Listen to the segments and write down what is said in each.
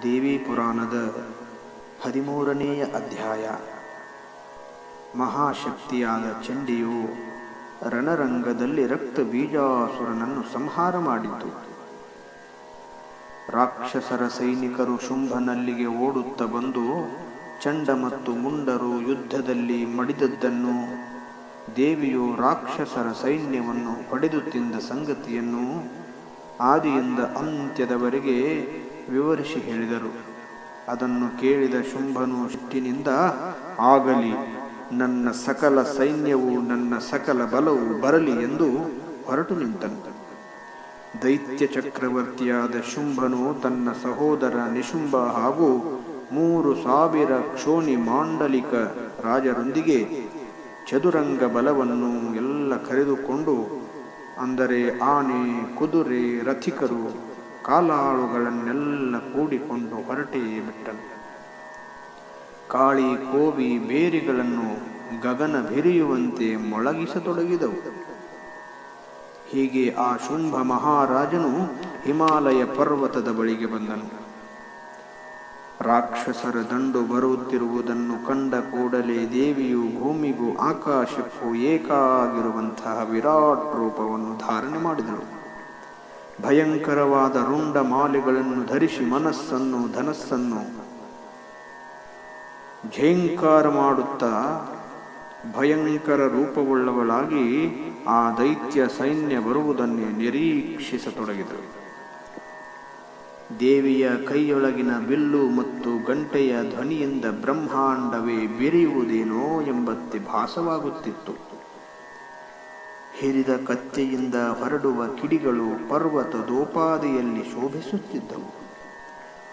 ದೇವಿ ಪುರಾಣದ ಹದಿಮೂರನೆಯ ಅಧ್ಯಾಯ. ಮಹಾಶಕ್ತಿಯಾದ ಚಂಡಿಯು ರಣರಂಗದಲ್ಲಿ ರಕ್ತ ಬೀಜಾಸುರನನ್ನು ಸಂಹಾರ ಮಾಡಿತು. ರಾಕ್ಷಸರ ಸೈನಿಕರು ಶುಂಭನಲ್ಲಿಗೆ ಓಡುತ್ತ ಬಂದು ಚಂಡ ಮತ್ತು ಮುಂಡರು ಯುದ್ಧದಲ್ಲಿ ಮಡಿದದ್ದನ್ನು, ದೇವಿಯು ರಾಕ್ಷಸರ ಸೈನ್ಯವನ್ನು ಪಡೆದು ತಿಂದ ಸಂಗತಿಯನ್ನು ಆದಿಯಿಂದ ಅಂತ್ಯದವರೆಗೆ ವಿವರಿಸಿ ಹೇಳಿದರು. ಅದನ್ನು ಕೇಳಿದ ಶುಂಭನು ಅಷ್ಟಿನಿಂದ, ಆಗಲಿ, ನನ್ನ ಸಕಲ ಸೈನ್ಯವು ನನ್ನ ಸಕಲ ಬಲವು ಬರಲಿ ಎಂದು ಹೊರಟು ನಿಂತನು. ದೈತ್ಯ ಚಕ್ರವರ್ತಿಯಾದ ಶುಂಭನು ತನ್ನ ಸಹೋದರ ನಿಶುಂಭ ಹಾಗೂ ಮೂರು ಸಾವಿರ ಕ್ಷೋಣಿ ಮಾಂಡಲಿಕ ರಾಜರೊಂದಿಗೆ ಚದುರಂಗ ಬಲವನ್ನು ಎಲ್ಲ ಕರೆದುಕೊಂಡು, ಅಂದರೆ ಆನೆ, ಕುದುರೆ, ರಥಿಕರು ಕಾಲಾಳುಗಳನ್ನೆಲ್ಲ ಕೂಡಿಕೊಂಡು ಹೊರಟೇ ಬಿಟ್ಟನು. ಕಾಳಿ ಕೋವಿ ಬೇರಿಗಳನ್ನು ಗಗನ ಬೆರೆಯುವಂತೆ ಮೊಳಗಿಸತೊಡಗಿದವು. ಹೀಗೆ ಆ ಶುಂಭ ಮಹಾರಾಜನು ಹಿಮಾಲಯ ಪರ್ವತದ ಬಳಿಗೆ ಬಂದನು. ರಾಕ್ಷಸರ ದಂಡು ಬರುತ್ತಿರುವುದನ್ನು ಕಂಡ ಕೂಡಲೇ ದೇವಿಯು ಭೂಮಿಗೂ ಆಕಾಶಕ್ಕೂ ಏಕಾಗಿರುವಂತಹ ವಿರಾಟ್ ರೂಪವನ್ನು ಧಾರಣೆ ಮಾಡಿದಳು. ಭಯಂಕರವಾದ ರುಂಡ ಮಾಲೆಗಳನ್ನು ಧರಿಸಿ ಮನಸ್ಸನ್ನು, ಧನಸ್ಸನ್ನು ಝೇಂಕಾರ ಮಾಡುತ್ತಾ ಭಯಂಕರ ರೂಪವುಳ್ಳವಳಾಗಿ ಆ ದೈತ್ಯ ಸೈನ್ಯ ಬರುವುದನ್ನೇ ನಿರೀಕ್ಷಿಸತೊಡಗಿದರು ದೇವಿಯ ಕೈಯೊಳಗಿನ ಬಿಲ್ಲು ಮತ್ತು ಗಂಟೆಯ ಧ್ವನಿಯಿಂದ ಬ್ರಹ್ಮಾಂಡವೇ ಬಿರಿಯುವುದೇನೋ ಎಂಬಂತೆ ಭಾಸವಾಗುತ್ತಿತ್ತು. ಹಿರಿದ ಕತ್ತೆಯಿಂದ ಹೊರಡುವ ಕಿಡಿಗಳು ಪರ್ವತ ದೋಪಾದಿಯಲ್ಲಿ ಶೋಭಿಸುತ್ತಿದ್ದವು.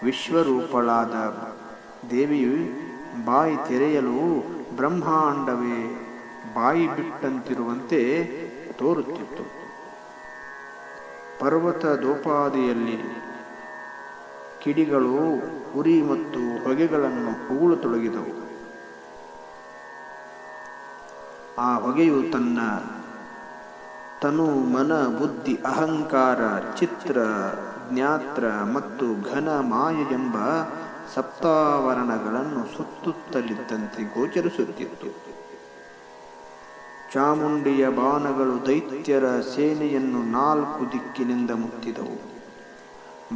ವಿಶ್ವರೂಪಳಾದ ದೇವಿಯು ಬಾಯಿ ತೆರೆಯಲು ಬ್ರಹ್ಮಾಂಡವೇ ಬಾಯಿ ಬಿಟ್ಟಂತಿರುವಂತೆ ತೋರುತ್ತಿತ್ತು. ಪರ್ವತ ದೋಪಾದಿಯಲ್ಲಿ ಕಿಡಿಗಳು ಉರಿ ಮತ್ತು ಹೊಗೆಗಳನ್ನು ಉಗುಳತೊಡಗಿದವು ಆ ಹೊಗೆಯು ತನ್ನ ತನು ಮನ, ಬುದ್ಧಿ, ಅಹಂಕಾರ, ಚಿತ್ರ, ಜ್ಞಾತ್ರ ಮತ್ತು ಘನ ಮಾಯ ಎಂಬ ಸಪ್ತಾವರಣಗಳನ್ನು ಸುತ್ತುತ್ತಲಿದ್ದಂತೆ ಗೋಚರಿಸುತ್ತಿತ್ತು. ಚಾಮುಂಡಿಯ ಬಾಣಗಳು ದೈತ್ಯರ ಸೇನೆಯನ್ನು ನಾಲ್ಕು ದಿಕ್ಕಿನಿಂದ ಮುತ್ತಿದವು.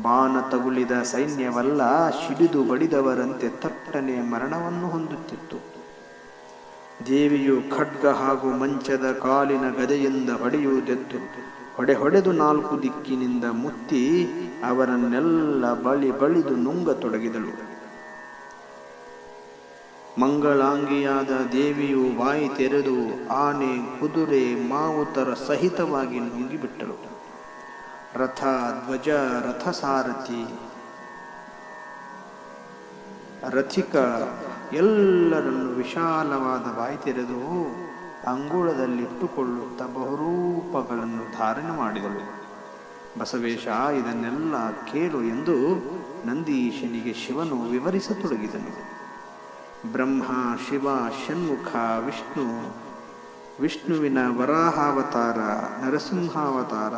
ಬಾಣ ತಗುಲಿದ ಸೈನ್ಯವಲ್ಲ ಸಿಡಿದು ಬಡಿದವರಂತೆ ತಟ್ಟನೆ ಮರಣವನ್ನು ಹೊಂದುತ್ತಿತ್ತು. ದೇವಿಯು ಖಡ್ಗ ಹಾಗೂ ಮಂಚದ ಕಾಲಿನ ಗದೆಯಿಂದ ಹೊಡೆಯುವುದೆದ್ದು ಹೊಡೆ ಹೊಡೆದು ನಾಲ್ಕು ದಿಕ್ಕಿನಿಂದ ಮುತ್ತಿ ಅವರನ್ನೆಲ್ಲ ಬಳಿ ಬಳಿದು ನುಂಗತೊಡಗಿದಳು. ಮಂಗಳಾಂಗಿಯಾದ ದೇವಿಯು ಬಾಯಿ ತೆರೆದು ಆನೆ, ಕುದುರೆ, ಮಾವುತರ ಸಹಿತವಾಗಿ ನುಂಗಿಬಿಟ್ಟಳು. ರಥ, ಧ್ವಜ, ರಥಸಾರಥಿ, ರಥಿಕ ಎಲ್ಲರನ್ನು ವಿಶಾಲವಾದ ಬಾಯಿ ತೆರೆದು ಅಂಗುಳದಲ್ಲಿಟ್ಟುಕೊಳ್ಳುತ್ತಾ ಬಹುರೂಪಗಳನ್ನು ಧಾರಣೆ ಮಾಡಿದಳು. ಬಸವೇಶ, ಇದನ್ನೆಲ್ಲ ಕೇಳು ಎಂದು ನಂದೀಶನಿಗೆ ಶಿವನು ವಿವರಿಸತೊಡಗಿದನು. ಬ್ರಹ್ಮ, ಶಿವ, ಷಣ್ಮುಖ, ವಿಷ್ಣು, ವಿಷ್ಣುವಿನ ವರಾಹಾವತಾರ, ನರಸಿಂಹಾವತಾರ,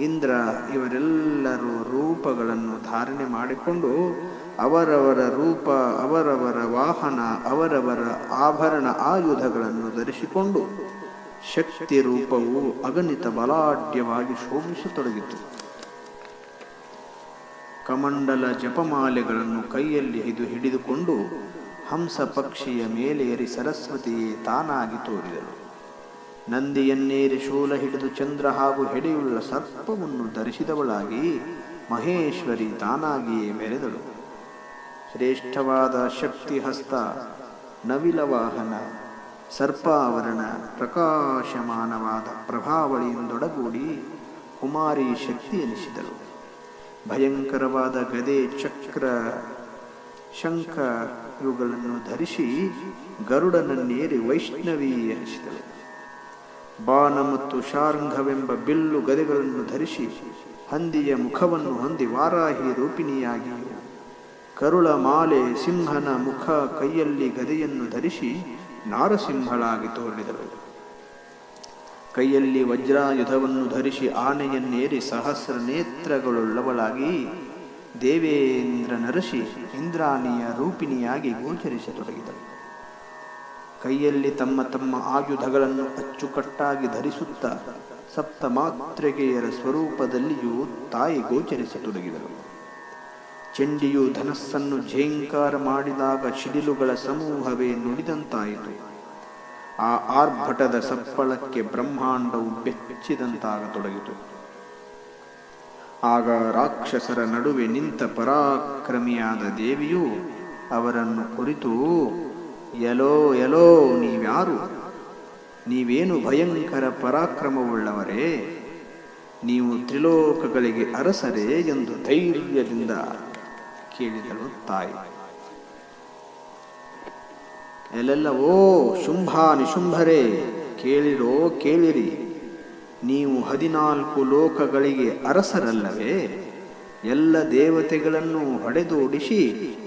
ಇಂದ್ರ, ಇವರೆಲ್ಲರೂ ರೂಪಗಳನ್ನು ಧಾರಣೆ ಮಾಡಿಕೊಂಡು ಅವರವರ ರೂಪ, ಅವರವರ ವಾಹನ, ಅವರವರ ಆಭರಣ ಆಯುಧಗಳನ್ನು ಧರಿಸಿಕೊಂಡು ಶಕ್ತಿ ರೂಪವು ಅಗಣಿತ ಬಲಾಢ್ಯವಾಗಿ ಶೋಭಿಸತೊಡಗಿತು. ಕಮಂಡಲ ಜಪಮಾಲೆಗಳನ್ನು ಕೈಯಲ್ಲಿ ಹಿಡಿದು ಹಿಡಿದುಕೊಂಡು ಹಂಸ ಪಕ್ಷಿಯ ಮೇಲೇರಿ ಸರಸ್ವತಿಯೇ ತಾನಾಗಿ ತೋರಿದಳು. ನಂದಿಯನ್ನೇರಿ ಶೂಲ ಹಿಡಿದು ಚಂದ್ರ ಹಾಗೂ ಹೆಡೆಯುಳ್ಳ ಸರ್ಪವನ್ನು ಧರಿಸಿದವಳಾಗಿ ಮಹೇಶ್ವರಿ ತಾನಾಗಿಯೇ ಮೆರೆದಳು. ಶ್ರೇಷ್ಠವಾದ ಶಕ್ತಿ ಹಸ್ತ ನವಿಲ ವಾಹನ ಸರ್ಪಾವರಣ, ಪ್ರಕಾಶಮಾನವಾದ ಪ್ರಭಾವಳಿಯಿಂದೊಡಗೂಡಿ ಕುಮಾರಿ ಶಕ್ತಿ ಎನಿಸಿದಳು ಭಯಂಕರವಾದ ಗದೆ, ಚಕ್ರ, ಶಂಖ ಇವುಗಳನ್ನು ಧರಿಸಿ ಗರುಡನನ್ನೇರಿ ವೈಷ್ಣವಿ ಎನಿಸಿದಳು. ಬಾಣ ಮತ್ತು ಶಾರ್ಂಘವೆಂಬ ಬಿಲ್ಲು ಗದೆಗಳನ್ನು ಧರಿಸಿ ಹಂದಿಯ ಮುಖವನ್ನು ಹೊಂದಿ ವಾರಾಹಿ ರೂಪಿಣಿಯಾಗಿ ಕರುಳ ಮಾಲೆ ಸಿಂಹನ ಮುಖ ಕೈಯಲ್ಲಿ ಗದೆಯನ್ನು ಧರಿಸಿ ನಾರಸಿಂಹಳಾಗಿ ತೋರಿದರು. ಕೈಯಲ್ಲಿ ವಜ್ರಾಯುಧವನ್ನು ಧರಿಸಿ ಆನೆಯನ್ನೇರಿ ಸಹಸ್ರ ನೇತ್ರಗಳುಳ್ಳವಳಾಗಿ ದೇವೇಂದ್ರ ನರಸಿ ಇಂದ್ರಾಣಿಯ ರೂಪಿಣಿಯಾಗಿ ಗೋಚರಿಸತೊಡಗಿದಳು. ಕೈಯಲ್ಲಿ ತಮ್ಮ ತಮ್ಮ ಆಯುಧಗಳನ್ನು ಅಚ್ಚುಕಟ್ಟಾಗಿ ಧರಿಸುತ್ತಾ ಸಪ್ತ ಮಾತ್ರೆಗೆಯರ ಸ್ವರೂಪದಲ್ಲಿಯೂ ತಾಯಿ ಗೋಚರಿಸತೊಡಗಿದಳು. ಚಂಡಿಯು ಧನಸ್ಸನ್ನು ಝೇಂಕಾರ ಮಾಡಿದಾಗ ಶಿಡಿಲುಗಳ ಸಮೂಹವೇ ನುಡಿದಂತಾಯಿತು. ಆ ಆರ್ಭಟದ ಸಪ್ಪಳಕ್ಕೆ ಬ್ರಹ್ಮಾಂಡವು ಬೆಚ್ಚಿದಂತಾಗತೊಡಗಿತು ಆಗ ರಾಕ್ಷಸರ ನಡುವೆ ನಿಂತ ಪರಾಕ್ರಮಿಯಾದ ದೇವಿಯು ಅವರನ್ನು ಕುರಿತು ಎಲೋ ಎಲೋ ನೀವ್ಯಾರು? ನೀವೇನು ಭಯಂಕರ ಪರಾಕ್ರಮವುಳ್ಳವರೇ? ನೀವು ತ್ರಿಲೋಕಗಳಿಗೆ ಅರಸರೇ ಎಂದು ಧೈರ್ಯದಿಂದ ಕೇಳಿದಳು ತಾಯಿ. ಎಲ್ಲೆಲ್ಲವೋ ಶುಂಭ ನಿಶುಂಭರೇ, ಕೇಳಿರೋ ಕೇಳಿರಿ. ನೀವು ಹದಿನಾಲ್ಕು ಲೋಕಗಳಿಗೆ ಅರಸರಲ್ಲವೇ? ಎಲ್ಲ ದೇವತೆಗಳನ್ನು ಹೊಡೆದೋಡಿಸಿ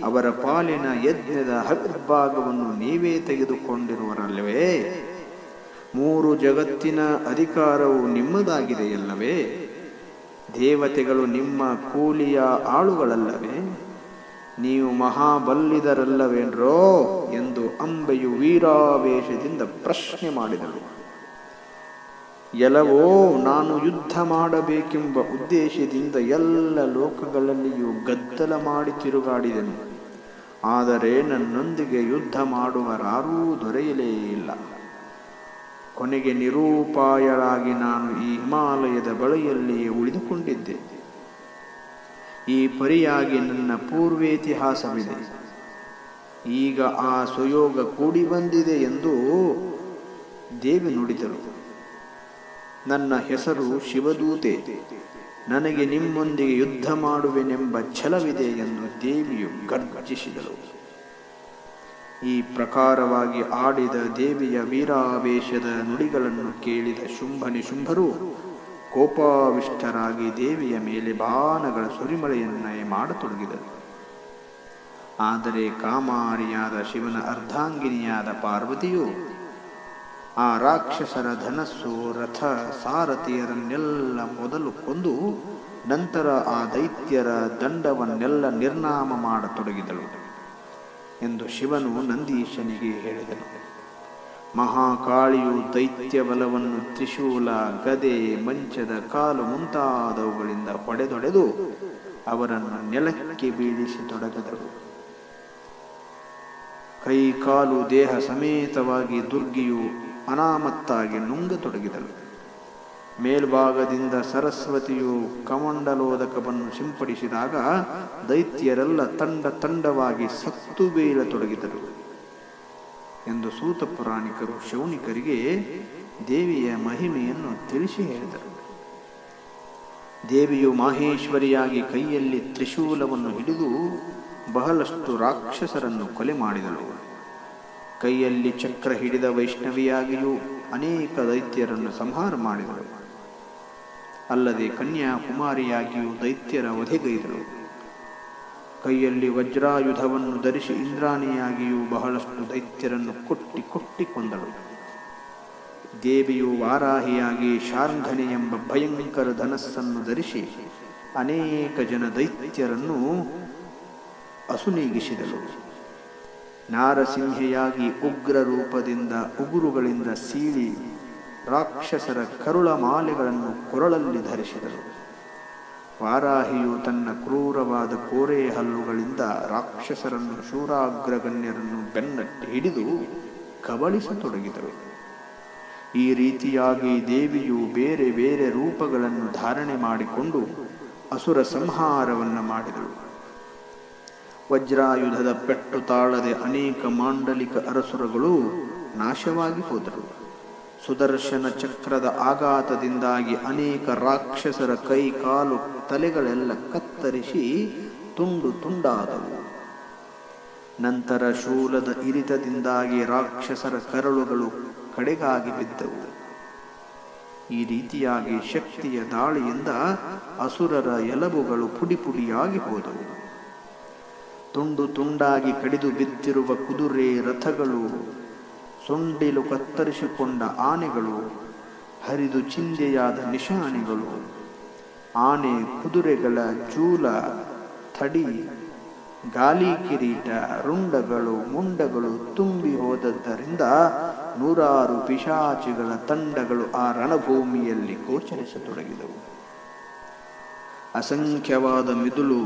ಅವರ ಪಾಲಿನ ಯಜ್ಞದ ಹವಿರ್ಭಾಗವನ್ನು ನೀವೇ ತೆಗೆದುಕೊಂಡಿರುವರಲ್ಲವೇ? ಮೂರು ಜಗತ್ತಿನ ಅಧಿಕಾರವು ನಿಮ್ಮದಾಗಿದೆಯಲ್ಲವೇ? ದೇವತೆಗಳು ನಿಮ್ಮ ಕೂಲಿಯ ಆಳುಗಳಲ್ಲವೇ? ನೀವು ಮಹಾಬಲ್ಲಿದರಲ್ಲವೇನ್ರೋ ಎಂದು ಅಂಬೆಯು ವೀರಾವೇಶದಿಂದ ಪ್ರಶ್ನೆ ಮಾಡಿದಳು. ಎಲ್ಲವೋ ನಾನು ಯುದ್ಧ ಮಾಡಬೇಕೆಂಬ ಉದ್ದೇಶದಿಂದ ಎಲ್ಲ ಲೋಕಗಳಲ್ಲಿಯೂ ಗದ್ದಲ ಮಾಡಿ ತಿರುಗಾಡಿದೆನು. ಆದರೆ ನನ್ನೊಂದಿಗೆ ಯುದ್ಧ ಮಾಡುವರಾರೂ ದೊರೆಯಲೇ ಇಲ್ಲ. ಕೊನೆಗೆ ನಿರೂಪಾಯರಾಗಿ ನಾನು ಈ ಹಿಮಾಲಯದ ಬಳಿಯಲ್ಲಿಯೇ ಉಳಿದುಕೊಂಡಿದ್ದೆ. ಈ ಪರಿಯಾಗಿ ನನ್ನ ಪೂರ್ವೇತಿಹಾಸವಿದೆ. ಈಗ ಆ ಸುಯೋಗ ಕೂಡಿ ಬಂದಿದೆ ಎಂದು ದೇವಿ ನುಡಿದರು ನನ್ನ ಹೆಸರು ಶಿವದೂತೆ. ನನಗೆ ನಿಮ್ಮೊಂದಿಗೆ ಯುದ್ಧ ಮಾಡುವೆನೆಂಬ ಛಲವಿದೆ ಎಂದು ದೇವಿಯು ಗರ್ಜಿಸಿದಳು. ಈ ಪ್ರಕಾರವಾಗಿ ಆಡಿದ ದೇವಿಯ ವೀರಾವೇಶದ ನುಡಿಗಳನ್ನು ಕೇಳಿದ ಶುಂಭನಿ ಶುಂಭರು ಕೋಪಾವಿಷ್ಟರಾಗಿ ದೇವಿಯ ಮೇಲೆ ಬಾಣಗಳ ಸುರಿಮಳೆಯನ್ನೇ ಮಾಡತೊಡಗಿದರು. ಆದರೆ ಕಾಮಾರಿಯಾದ ಶಿವನ ಅರ್ಧಾಂಗಿನಿಯಾದ ಪಾರ್ವತಿಯು ಆ ರಾಕ್ಷಸರ ಧನಸ್ಸು, ರಥ, ಸಾರಥಿಯರನ್ನೆಲ್ಲ ಮೊದಲು ಕೊಂದು ನಂತರ ಆ ದೈತ್ಯರ ದಂಡವನ್ನೆಲ್ಲ ನಿರ್ನಾಮ ಮಾಡತೊಡಗಿದಳು ಎಂದು ಶಿವನು ನಂದೀಶನಿಗೆ ಹೇಳಿದನು. ಮಹಾಕಾಳಿಯು ದೈತ್ಯ ಬಲವನ್ನು ತ್ರಿಶೂಲ, ಗದೆ, ಮಂಚದ ಕಾಲು ಮುಂತಾದವುಗಳಿಂದ ಹೊಡೆದೊಡೆದು ಅವರನ್ನು ನೆಲಕ್ಕೆ ಬೀಳಿಸತೊಡಗದರು ಕೈ ಕಾಲು ದೇಹ ಸಮೇತವಾಗಿ ದುರ್ಗಿಯು ಅನಾಮತ್ತಾಗಿ ನುಂಗತೊಡಗಿದಳು. ಮೇಲ್ಭಾಗದಿಂದ ಸರಸ್ವತಿಯು ಕಮಂಡಲೋದಕವನ್ನು ಸಿಂಪಡಿಸಿದಾಗ ದೈತ್ಯರೆಲ್ಲ ತಂಡ ತಂಡವಾಗಿ ಸತ್ತು ಬೀಳತೊಡಗಿದರು. ಎಂದು ಸೂತ ಪುರಾಣಿಕರು ಶೌನಿಕರಿಗೆ ದೇವಿಯ ಮಹಿಮೆಯನ್ನು ತಿಳಿಸಿ ಹೇಳಿದರು. ದೇವಿಯು ಮಾಹೇಶ್ವರಿಯಾಗಿ ಕೈಯಲ್ಲಿ ತ್ರಿಶೂಲವನ್ನು ಹಿಡಿದು ಬಹಳಷ್ಟು ರಾಕ್ಷಸರನ್ನು ಕೊಲೆ ಮಾಡಿದಳು. ಕೈಯಲ್ಲಿ ಚಕ್ರ ಹಿಡಿದ ವೈಷ್ಣವಿಯಾಗಿಯೂ ಅನೇಕ ದೈತ್ಯರನ್ನು ಸಂಹಾರ ಮಾಡಿದಳು. ಅಲ್ಲದೆ ಕನ್ಯಾಕುಮಾರಿಯಾಗಿಯೂ ದೈತ್ಯರ ವಧೆಗೈದಳು. ಕೈಯಲ್ಲಿ ವಜ್ರಾಯುಧವನ್ನು ಧರಿಸಿ ಇಂದ್ರಾಣಿಯಾಗಿಯೂ ಬಹಳಷ್ಟು ದೈತ್ಯರನ್ನು ಕೊಟ್ಟಿ ಕೊಟ್ಟಿ ಕೊಂದಳು. ದೇವಿಯು ವಾರಾಹಿಯಾಗಿ ಶಾರ್ಂಘನೆ ಎಂಬ ಭಯಂಕರ ಧನಸ್ಸನ್ನು ಧರಿಸಿ ಅನೇಕ ಜನ ದೈತ್ಯರನ್ನು ಅಸುನೀಗಿಸಿದಳು. ನಾರಸಿಂಹೆಯಾಗಿ ಉಗ್ರ ರೂಪದಿಂದ ಉಗುರುಗಳಿಂದ ಸೀಳಿ ರಾಕ್ಷಸರ ಕರುಳ ಮಾಲೆಗಳನ್ನು ಕೊರಳಲ್ಲಿ ಧರಿಸಿದಳು. ವಾರಾಹಿಯು ತನ್ನ ಕ್ರೂರವಾದ ಕೋರೆ ಹಲ್ಲುಗಳಿಂದ ರಾಕ್ಷಸರನ್ನು, ಶೂರಾಗ್ರಗಣ್ಯರನ್ನು ಬೆನ್ನಟ್ಟಿ ಹಿಡಿದು ಕಬಳಿಸತೊಡಗಿದರು ಈ ರೀತಿಯಾಗಿ ದೇವಿಯು ಬೇರೆ ಬೇರೆ ರೂಪಗಳನ್ನು ಧಾರಣೆ ಮಾಡಿಕೊಂಡು ಅಸುರ ಸಂಹಾರವನ್ನು ಮಾಡಿದಳು. ವಜ್ರಾಯುಧದ ಪೆಟ್ಟು ತಾಳದೆ ಅನೇಕ ಮಾಂಡಲಿಕ ಅರಸುರಗಳು ನಾಶವಾಗಿ ಹೋದರು. ಸುದರ್ಶನ ಚಕ್ರದ ಆಘಾತದಿಂದಾಗಿ ಅನೇಕ ರಾಕ್ಷಸರ ಕೈ ಕಾಲು ತಲೆಗಳೆಲ್ಲ ಕತ್ತರಿಸಿ ತುಂಡು ತುಂಡಾದವು. ನಂತರ ಶೂಲದ ಇರಿತದಿಂದಾಗಿ ರಾಕ್ಷಸರ ಕರಳುಗಳು ಕಡೆಗಾಗಿ ಬಿದ್ದವು. ಈ ರೀತಿಯಾಗಿ ಶಕ್ತಿಯ ದಾಳಿಯಿಂದ ಅಸುರರ ಎಲಬುಗಳು ಪುಡಿ ಪುಡಿಯಾಗಿ ಹೋದವು. ತುಂಡು ತುಂಡಾಗಿ ಕಡಿದು ಬಿದ್ದಿರುವ ಕುದುರೆ ರಥಗಳು ಸೊಂಡಿಲು ಕತ್ತರಿಸಿಕೊಂಡ ಆನೆಗಳು, ಹರಿದು ಚಿಂದೆಯಾದ ನಿಶಾನೆಗಳು, ಆನೆ ಕುದುರೆಗಳ ಚೂಲ ಥಡಿ ಗಾಲಿ ಕಿರೀಟ, ರುಂಡಗಳು, ಮುಂಡಗಳು ತುಂಬಿ ಹೋದದ್ದರಿಂದ ನೂರಾರು ಪಿಶಾಚಿಗಳ ತಂಡಗಳು ಆ ರಣಭೂಮಿಯಲ್ಲಿ ಗೋಚರಿಸತೊಡಗಿದವು. ಅಸಂಖ್ಯವಾದ ಮಿದುಳು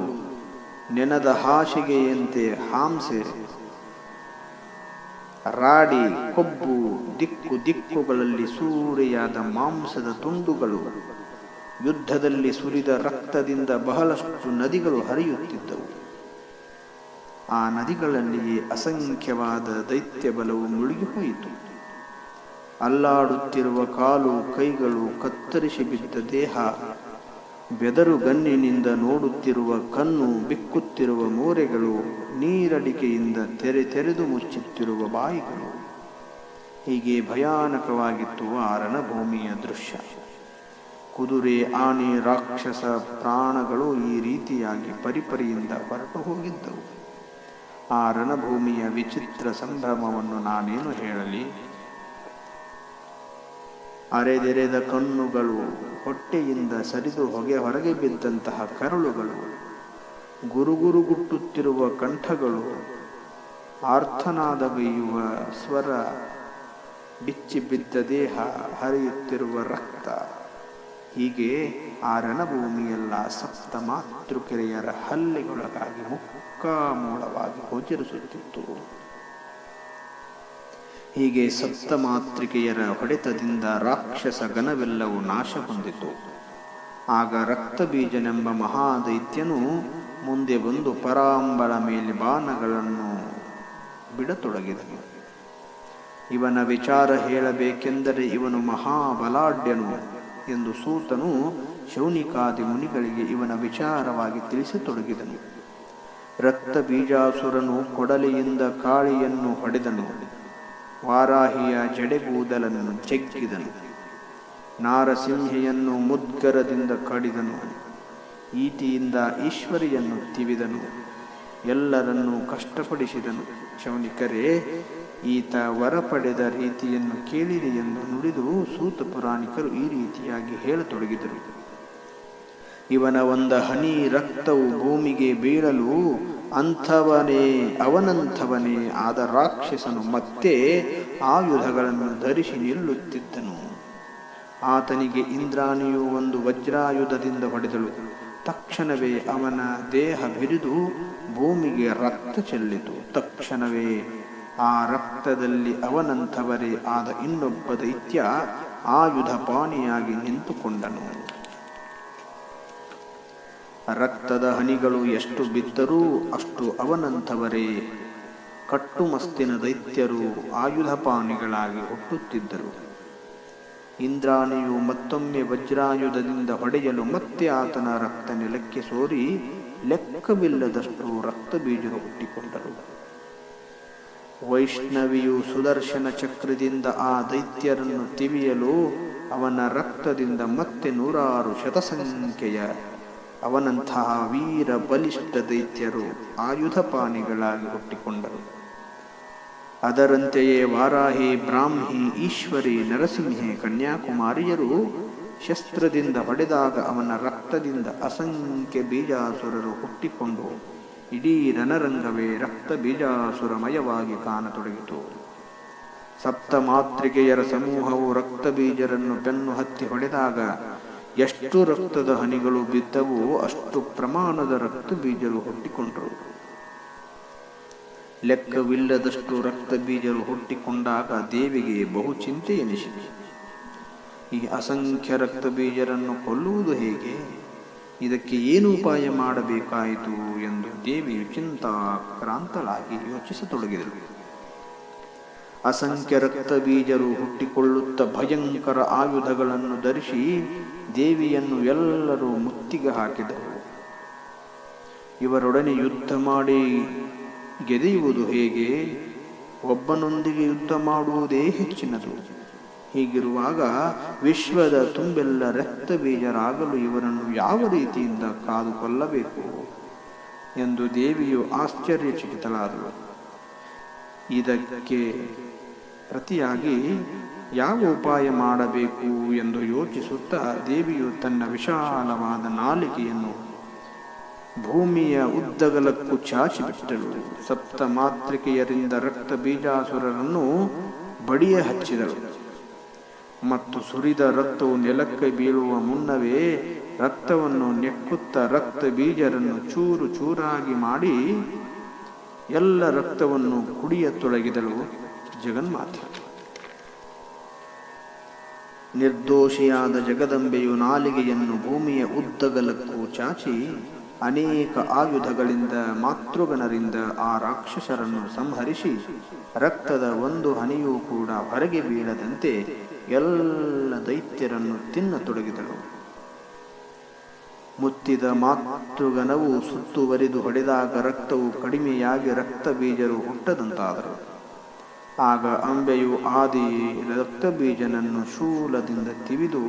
ನೆನದ ಹಾಸಿಗೆಯಂತೆ ಹಾಂಸೆ ರಾಡಿ, ಕೊಬ್ಬು, ದಿಕ್ಕು ದಿಕ್ಕುಗಳಲ್ಲಿ ಸೂರೆಯಾದ ಮಾಂಸದ ತುಂಡುಗಳು. ಯುದ್ಧದಲ್ಲಿ ಸುರಿದ ರಕ್ತದಿಂದ ಬಹಳಷ್ಟು ನದಿಗಳು ಹರಿಯುತ್ತಿದ್ದವು. ಆ ನದಿಗಳಲ್ಲಿಯೇ ಅಸಂಖ್ಯವಾದ ದೈತ್ಯ ಬಲವು ಮುಳುಗಿಹೋಯಿತು. ಅಲ್ಲಾಡುತ್ತಿರುವ ಕಾಲು, ಕೈಗಳು ಕತ್ತರಿಸಿ ಬಿದ್ದ ದೇಹ ಬೆದರು ಗನ್ನಿನಿಂದ ನೋಡುತ್ತಿರುವ ಕಣ್ಣು ಬಿಕ್ಕುತ್ತಿರುವ ಮೋರೆಗಳು ನೀರಡಿಕೆಯಿಂದ ತೆರೆ ತೆರೆದು ಮುಚ್ಚುತ್ತಿರುವ ಬಾಯಿಗಳು. ಹೀಗೆ ಭಯಾನಕವಾಗಿತ್ತು ಆ ರಣಭೂಮಿಯ ದೃಶ್ಯ. ಕುದುರೆ, ಆನೆ, ರಾಕ್ಷಸ, ಪ್ರಾಣಗಳು ಈ ರೀತಿಯಾಗಿ ಪರಿಪರಿಯಿಂದ ಹೊರಟು ಹೋಗಿದ್ದವು. ಆ ರಣಭೂಮಿಯ ವಿಚಿತ್ರ ಸಂಭ್ರಮವನ್ನು ನಾನೇನು ಹೇಳಲಿ? ಅರೆದೆರೆದ ಕಣ್ಣುಗಳು, ಹೊಟ್ಟೆಯಿಂದ ಸರಿದು ಹೊಗೆ ಹೊರಗೆ ಬಿದ್ದಂತಹ ಕರಳುಗಳು, ಗುರುಗುರುಗುಟ್ಟುತ್ತಿರುವ ಕಂಠಗಳು ಆರ್ಥನಾದಗೈಯುವ ಸ್ವರ, ಬಿಚ್ಚಿ ಬಿದ್ದ ದೇಹ ಹರಿಯುತ್ತಿರುವ ರಕ್ತ. ಹೀಗೆ ಆ ರಣಭೂಮಿಯೆಲ್ಲ ಸಪ್ತ ಮಾತೃಕೆರೆಯರ ಹಲ್ಲೆಗೊಳಗಾಗಿ ಮುಕ್ಕಾಮೂಳವಾಗಿ ಗೋಚರಿಸುತ್ತಿತ್ತು. ಹೀಗೆ ಸಪ್ತ ಮಾತೃಕೆಯರ ಹೊಡೆತದಿಂದ ರಾಕ್ಷಸ ಗಣವೆಲ್ಲವೂ ನಾಶ ಹೊಂದಿತು. ಆಗ ರಕ್ತಬೀಜನೆಂಬ ಮಹಾದೈತ್ಯನು ಮುಂದೆ ಬಂದು ಪರಾಂಬರ ಮೇಲೆ ಬಾಣಗಳನ್ನು ಬಿಡತೊಡಗಿದನು. ಇವನ ವಿಚಾರ ಹೇಳಬೇಕೆಂದರೆ ಇವನು ಮಹಾಬಲಾಢ್ಯನು ಎಂದು ಸೂತನು ಶೌನಿಕಾದಿ ಮುನಿಗಳಿಗೆ ಇವನ ವಿಚಾರವಾಗಿ ತಿಳಿಸತೊಡಗಿದನು. ರಕ್ತ ಬೀಜಾಸುರನು ಕೊಡಲಿಯಿಂದ ಕಾಳಿಯನ್ನು ಹೊಡೆದನು. ವಾರಾಹಿಯ ಜಡೆಗೂದಲನ್ನು ಚೆಕ್ಕಿದನು. ನಾರಸಿಂಹೆಯನ್ನು ಮುದ್ಗರದಿಂದ ಕಡಿದನು. ಈಟಿಯಿಂದ ಈಶ್ವರಿಯನ್ನು ತಿವಿದನು. ಎಲ್ಲರನ್ನೂ ಕಷ್ಟಪಡಿಸಿದನು. ಶೌನಿಕರೇ, ಈತ ವರ ಪಡೆದ ರೀತಿಯನ್ನು ಕೇಳಿರಿ ಎಂದು ನುಡಿದು ಸೂತ ಪುರಾಣಿಕರು ಈ ರೀತಿಯಾಗಿ ಹೇಳತೊಡಗಿದರು. ಇವನ ಒಂದ ಹನಿ ರಕ್ತವು ಭೂಮಿಗೆ ಬೀಳಲು ಅಂಥವನೇ, ಅವನಂಥವನೇ ಆದ ರಾಕ್ಷಸನು ಮತ್ತೆ ಆಯುಧಗಳನ್ನು ಧರಿಸಿ ನಿಲ್ಲುತ್ತಿದ್ದನು. ಆತನಿಗೆ ಇಂದ್ರಾಣಿಯು ಒಂದು ವಜ್ರಾಯುಧದಿಂದ ಹೊಡೆದಳು. ತಕ್ಷಣವೇ ಅವನ ದೇಹ ಬಿರಿದು ಭೂಮಿಗೆ ರಕ್ತ ಚೆಲ್ಲಿತು. ತಕ್ಷಣವೇ ಆ ರಕ್ತದಲ್ಲಿ ಅವನಂಥವರೇ ಆದ ಇನ್ನೊಬ್ಬ ದೈತ್ಯ ಆಯುಧ ಪಾಣಿಯಾಗಿ ನಿಂತುಕೊಂಡನು. ರಕ್ತದ ಹನಿಗಳು ಎಷ್ಟು ಬಿದ್ದರೂ ಅಷ್ಟು ಅವನಂಥವರೇ. ಕಟ್ಟುಮಸ್ತಿನ ದೈತ್ಯರು ಆಯುಧಪಾಣಿಗಳಾಗಿ ಹುಟ್ಟುತ್ತಿದ್ದರು ಇಂದ್ರಾಣಿಯು ಮತ್ತೊಮ್ಮೆ ವಜ್ರಾಯುಧದಿಂದ ಹೊಡೆಯಲು ಮತ್ತೆ ಆತನ ರಕ್ತ ನೆಲಕ್ಕೆ ಸೋರಿ ಲೆಕ್ಕವಿಲ್ಲದಷ್ಟು ರಕ್ತ ಬೀಜರು ಹುಟ್ಟಿಕೊಂಡರು. ವೈಷ್ಣವಿಯು ಸುದರ್ಶನ ಚಕ್ರದಿಂದ ಆ ದೈತ್ಯರನ್ನು ತಿವಿಯಲು ಅವನ ರಕ್ತದಿಂದ ಮತ್ತೆ ನೂರಾರು ಶತಸಂಖ್ಯೆಯ ಅವನಂತಹ ವೀರ ಬಲಿಷ್ಠ ದೈತ್ಯರು ಆಯುಧಪಾಣಿಗಳಾಗಿ ಹುಟ್ಟಿಕೊಂಡರು. ಅದರಂತೆಯೇ ವಾರಾಹಿ, ಬ್ರಾಹ್ಮಿ, ಈಶ್ವರಿ, ನರಸಿಂಹಿ, ಕನ್ಯಾಕುಮಾರಿಯರು ಶಸ್ತ್ರದಿಂದ ಹೊಡೆದಾಗ ಅವನ ರಕ್ತದಿಂದ ಅಸಂಖ್ಯ ಬೀಜಾಸುರರು ಹುಟ್ಟಿಕೊಂಡು ಇಡೀ ರಣರಂಗವೇ ರಕ್ತ ಬೀಜಾಸುರಮಯವಾಗಿ ಕಾಣತೊಡಗಿತು. ಸಪ್ತ ಮಾತೃಕೆಯರ ಸಮೂಹವು ರಕ್ತ ಬೀಜರನ್ನು ಬೆನ್ನು ಹತ್ತಿ ಹೊಡೆದಾಗ ಎಷ್ಟು ರಕ್ತದ ಹನಿಗಳು ಬಿದ್ದವೋ ಅಷ್ಟು ಪ್ರಮಾಣದ ರಕ್ತ ಬೀಜರು ಹುಟ್ಟಿಕೊಂಡರು. ಲೆಕ್ಕವಿಲ್ಲದಷ್ಟು ರಕ್ತ ಬೀಜರು ಹುಟ್ಟಿಕೊಂಡಾಗ ದೇವಿಗೆ ಬಹು ಚಿಂತೆ ಎನಿಸಿದೆ ಈ ಅಸಂಖ್ಯ ರಕ್ತ ಬೀಜರನ್ನು ಕೊಲ್ಲುವುದು ಹೇಗೆ? ಇದಕ್ಕೆ ಏನು ಉಪಾಯ ಮಾಡಬೇಕಾಯಿತು ಎಂದು ದೇವಿಯು ಚಿಂತಾಕ್ರಾಂತಳಾಗಿ ಯೋಚಿಸತೊಡಗಿದಳು. ಅಸಂಖ್ಯ ರಕ್ತ ಬೀಜರು ಹುಟ್ಟಿಕೊಳ್ಳುತ್ತ ಭಯಂಕರ ಆಯುಧಗಳನ್ನು ಧರಿಸಿ ದೇವಿಯನ್ನು ಎಲ್ಲರೂ ಮುತ್ತಿಗೆ ಹಾಕಿದರು. ಇವರೊಡನೆ ಯುದ್ಧ ಮಾಡಿ ಗೆದೆಯುವುದು ಹೇಗೆ? ಒಬ್ಬನೊಂದಿಗೆ ಯುದ್ಧ ಮಾಡುವುದೇ ಹೆಚ್ಚಿನದು. ಹೀಗಿರುವಾಗ ವಿಶ್ವದ ತುಂಬೆಲ್ಲ ರಕ್ತ ಬೀಜರಾಗಲು ಇವರನ್ನು ಯಾವ ರೀತಿಯಿಂದ ಕಾದುಕೊಳ್ಳಬೇಕು? ಎಂದು ದೇವಿಯು ಆಶ್ಚರ್ಯಚಕಿತಳಾದಳು. ಇದಕ್ಕೆ ಪ್ರತಿಯಾಗಿ ಯಾವ ಉಪಾಯ ಮಾಡಬೇಕು ಎಂದು ಯೋಚಿಸುತ್ತಾ ದೇವಿಯು ತನ್ನ ವಿಶಾಲವಾದ ನಾಲಿಗೆಯನ್ನು ಭೂಮಿಯ ಉದ್ದಗಲಕ್ಕೂ ಚಾಚಿ ಬಿಟ್ಟಳು ಸಪ್ತ ಮಾತೃಕೆಯರಿಂದ ರಕ್ತ ಬೀಜಾಸುರರನ್ನು ಬಡಿಯ ಹಚ್ಚಿದಳು. ಮತ್ತು ಸುರಿದ ರಕ್ತವು ನೆಲಕ್ಕೆ ಬೀಳುವ ಮುನ್ನವೇ ರಕ್ತವನ್ನು ನೆಕ್ಕುತ್ತ ರಕ್ತ ಬೀಜರನ್ನು ಚೂರು ಚೂರಾಗಿ ಮಾಡಿ ಎಲ್ಲ ರಕ್ತವನ್ನು ಕುಡಿಯ ತೊಡಗಿದಳು ಜಗನ್ಮಾತೆ. ನಿರ್ದೋಷಿಯಾದ ಜಗದಂಬೆಯು ನಾಲಿಗೆಯನ್ನು ಭೂಮಿಯ ಉದ್ದಗಲಕ್ಕೂ ಚಾಚಿ ಅನೇಕ ಆಯುಧಗಳಿಂದ ಮಾತೃಗಣರಿಂದ ಆ ರಾಕ್ಷಸರನ್ನು ಸಂಹರಿಸಿ ರಕ್ತದ ಒಂದು ಹನಿಯೂ ಕೂಡ ಹೊರಗೆ ಬೀಳದಂತೆ ಎಲ್ಲ ದೈತ್ಯರನ್ನು ತಿನ್ನತೊಡಗಿದಳು. ಮುತ್ತಿದ ಮಾತೃಗನವು ಸುತ್ತುವರಿದು ಹೊಡೆದಾಗ ರಕ್ತವು ಕಡಿಮೆಯಾಗಿ ರಕ್ತ ಬೀಜರು ಹುಟ್ಟದಂತಾದರು. ಆಗ ಅಂಬೆಯು ಆದಿ ರಕ್ತ ಬೀಜನನ್ನು ಶೂಲದಿಂದ ತಿವಿದು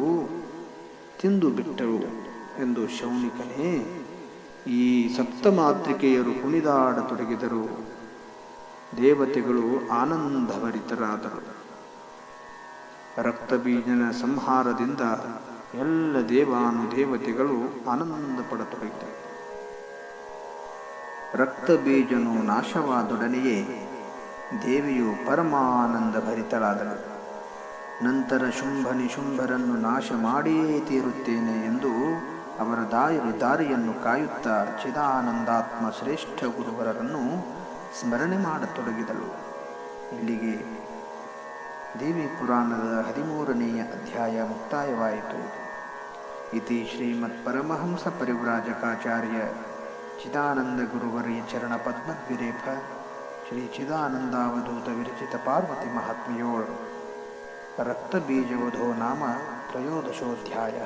ತಿಂದು ಬಿಟ್ಟಳು ಎಂದು ಶೌನಿಕನೇ ಈ ಸಪ್ತಮಾತೃಕೆಯರು ಕುಣಿದಾಡತೊಡಗಿದರು. ದೇವತೆಗಳು ಆನಂದಭರಿತರಾದರು. ರಕ್ತಬೀಜನ ಸಂಹಾರದಿಂದ ಎಲ್ಲ ದೇವಾನು ದೇವತೆಗಳು ಆನಂದ ಪಡತೊಡಗಿತು. ರಕ್ತ ಬೀಜನು ನಾಶವಾದೊಡನೆಯೇ ದೇವಿಯು ಪರಮಾನಂದ ಭರಿತಳಾದಳು. ನಂತರ ಶುಂಭನಿ ಶುಂಭರನ್ನು ನಾಶ ಮಾಡಿಯೇ ತೀರುತ್ತೇನೆ ಎಂದು ಅವರ ದಾಯರು ದಾರಿಯನ್ನು ಕಾಯುತ್ತಾ ಚಿದಾನಂದಾತ್ಮ ಶ್ರೇಷ್ಠ ಗುರುವರನ್ನು ಸ್ಮರಣೆ ಮಾಡತೊಡಗಿದಳು. ಇಲ್ಲಿಗೆ ದೇವಿ ಪುರಾಣದ ಹದಿಮೂರನೆಯ ಅಧ್ಯಾಯ ಮುಕ್ತಾಯವಾಯಿತು ಇತಿ ಶ್ರೀಮತ್ ಪರಮಹಂಸ ಪರಿವ್ರಾಜಕಾಚಾರ್ಯ ಚಿದಾನಂದ ಗುರುವರಿಯ ಚರಣ ಪದ್ಮದ್ವಿರೇಫ ಶ್ರೀ ಚಿದಾನಂದಾವಧೂತ ವಿರಚಿತ ಪಾರ್ವತಿ ಮಹಾತ್ಮೆಯೋಳ್ ರಕ್ತಬೀಜವಧೋ ನಾಮ ತ್ರಯೋದಶೋಧ್ಯಾಯ